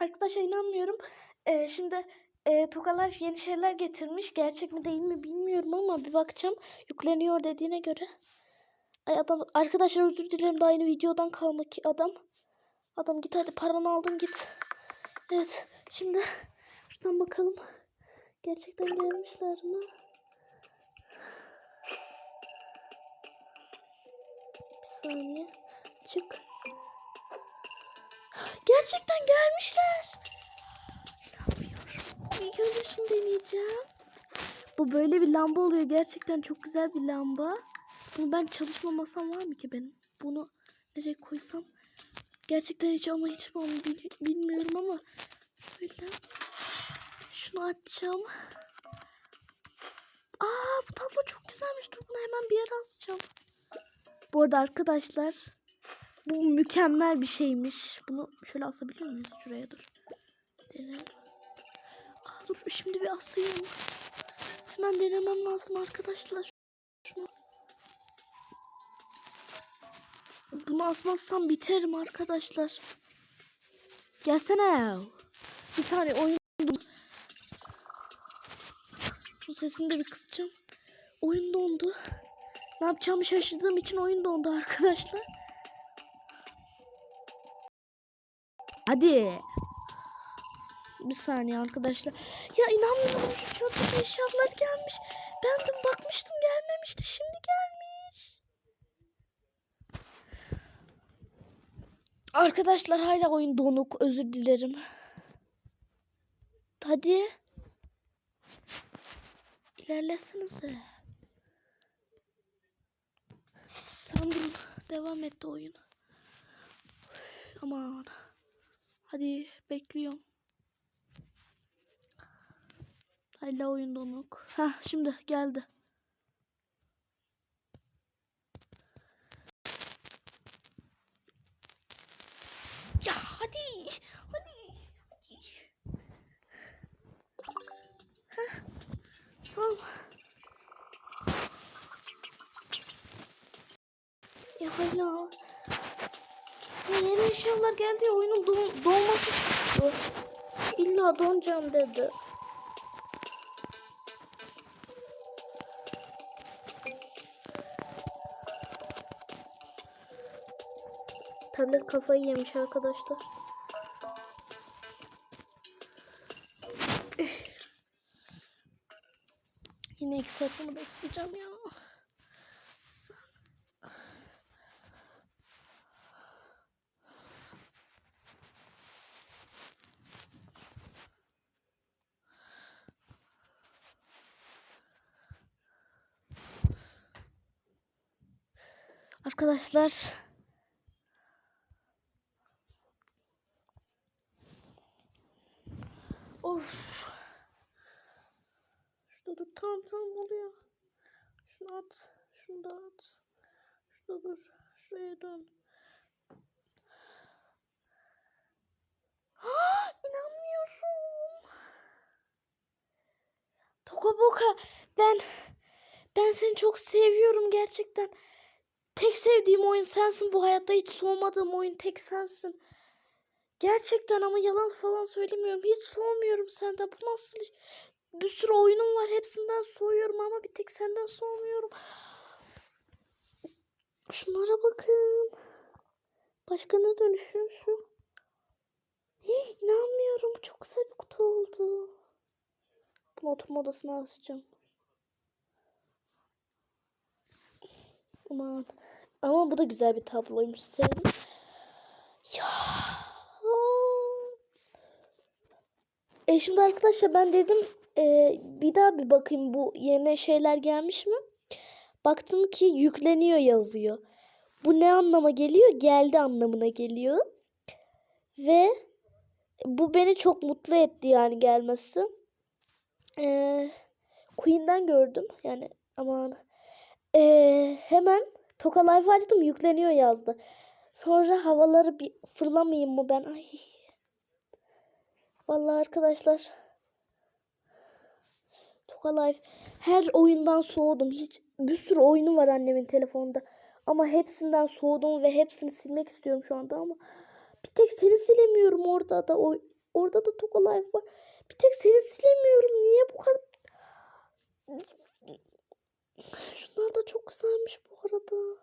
Arkadaşlar inanmıyorum. Ee, şimdi e, Toka Life yeni şeyler getirmiş. Gerçek mi değil mi bilmiyorum ama bir bakacağım. Yükleniyor dediğine göre. Ay adam arkadaşlar özür dilerim daha yeni videodan kalma ki adam. Adam git hadi paranı aldın git. Evet şimdi şuradan bakalım. Gerçekten gelmişler mi? Bir saniye. Çık. Gerçekten gelmişler. İnanmıyorum. İlk deneyeceğim. Bu böyle bir lamba oluyor. Gerçekten çok güzel bir lamba. Bunu ben çalışma masam var mı ki benim? Bunu nereye koysam? Gerçekten hiç ama hiç onu bil- bilmiyorum ama böyle şunu açacağım. Aa bu tablo çok güzelmiş. Dur bunu hemen bir yere asacağım. Bu arada arkadaşlar bu mükemmel bir şeymiş. Bunu şöyle asabiliyor muyuz? Şuraya dur. Deneyelim. Aa, dur şimdi bir asayım. Hemen denemem lazım arkadaşlar. Şunu. Bunu asmazsam biterim arkadaşlar. Gelsene. Bir saniye oyun. Bu sesini de bir kısacağım. Oyun dondu. Ne yapacağımı şaşırdığım için oyun dondu arkadaşlar. Hadi. Bir saniye arkadaşlar. Ya inanmıyorum şu çatıda eşyalar gelmiş. Ben dün bakmıştım gelmemişti. Şimdi gelmiş. Arkadaşlar hala oyun donuk. Özür dilerim. Hadi. İlerlesenize. Tamam durun. Devam etti oyun. Aman. Hadi bekliyorum. Hala oyun donuk. Heh şimdi geldi. Ya hadi. Hadi. Hadi. Heh. Tamam. Ya hala. Ya yeni eşyalar geldi oyunun don donması çıktı. İlla donacağım dedi. Tablet kafayı yemiş arkadaşlar. Yine iki saat bekleyeceğim ya. Arkadaşlar Of. Şurada dur tam tam oluyor. Şunu at. Şunu da at. Şurada dur. Şuraya dön. Ah, İnanmıyorum. Toka Boka ben ben seni çok seviyorum gerçekten. Tek sevdiğim oyun sensin. Bu hayatta hiç soğumadığım oyun tek sensin. Gerçekten ama yalan falan söylemiyorum. Hiç soğumuyorum senden. Bu nasıl? Bir sürü oyunum var. Hepsinden soğuyorum ama bir tek senden soğumuyorum. Şunlara bakın. Başka ne dönüşüyor şu? Hii, inanmıyorum. Bu Çok güzel bir kutu oldu. Bunu oturma odasına asacağım. Aman. Ama bu da güzel bir tabloymuş. Sevdim. Ya. E şimdi arkadaşlar ben dedim e, bir daha bir bakayım bu yeni şeyler gelmiş mi? Baktım ki yükleniyor yazıyor. Bu ne anlama geliyor? Geldi anlamına geliyor. Ve bu beni çok mutlu etti yani gelmesi. E, Queen'den gördüm. Yani aman. E, hemen Toka Life açtım yükleniyor yazdı. Sonra havaları bir fırlamayayım mı ben? Ay. Vallahi arkadaşlar. Toka Life. Her oyundan soğudum. Hiç bir sürü oyunu var annemin telefonunda. Ama hepsinden soğudum ve hepsini silmek istiyorum şu anda ama bir tek seni silemiyorum orada da o, Orada da Toka Life var. Bir tek seni silemiyorum. Niye bu kadar... Şunlar da çok güzelmiş bu arada.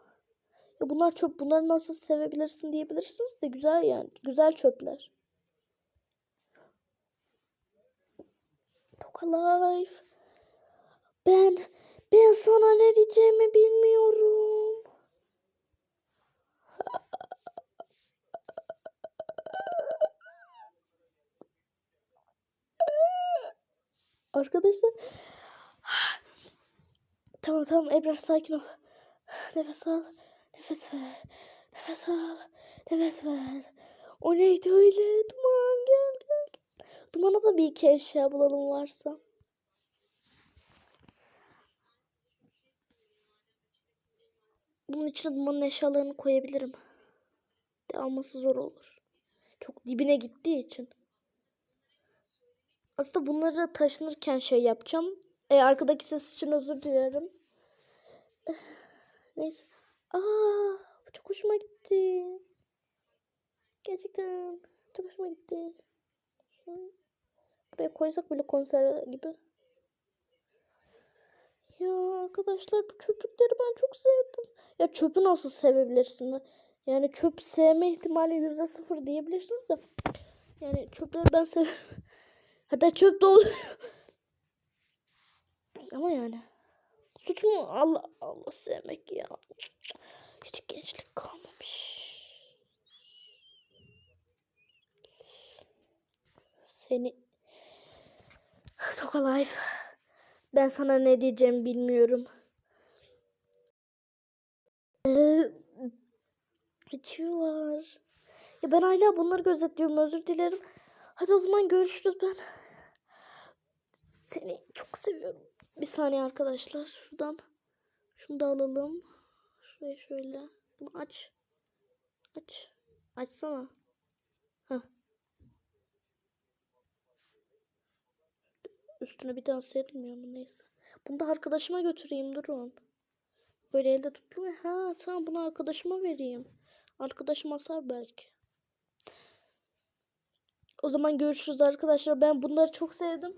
Ya bunlar çöp. Bunları nasıl sevebilirsin diyebilirsiniz de güzel yani. Güzel çöpler. Toka Life. Ben ben sana ne diyeceğimi bilmiyorum. Arkadaşlar. Tamam tamam Ebrar sakin ol. Nefes al. Nefes ver. Nefes al. Nefes ver. O neydi öyle? Duman gel gel. Dumana da bir iki eşya bulalım varsa. Bunun içine dumanın eşyalarını koyabilirim. De alması zor olur. Çok dibine gittiği için. Aslında bunları taşınırken şey yapacağım. E, arkadaki ses için özür dilerim. Neyse. Aa, çok hoşuma gitti. Gerçekten çok hoşuma gitti. Buraya koysak böyle konser gibi. Ya arkadaşlar bu çöplükleri ben çok sevdim. Ya çöpü nasıl sevebilirsin? Yani çöp sevme ihtimali yüzde sıfır diyebilirsiniz de. Yani çöpleri ben severim. Hatta çöp de. Ama yani. Suç mu? Allah Allah sevmek ya. Hiç gençlik kalmamış. Seni Toka Life. Ben sana ne diyeceğimi bilmiyorum. Ee, içi var. Ya ben hala bunları gözetliyorum. Özür dilerim. Hadi o zaman görüşürüz ben. Seni çok seviyorum. Bir saniye arkadaşlar. Şuradan. Şunu da alalım. Şuraya şöyle. Bunu aç. Aç. Açsana. Heh. Üstüne bir daha serilmiyor mu neyse. Bunu da arkadaşıma götüreyim durun. Böyle elde tuttum. Ha tamam bunu arkadaşıma vereyim. Arkadaşım asar belki. O zaman görüşürüz arkadaşlar. Ben bunları çok sevdim.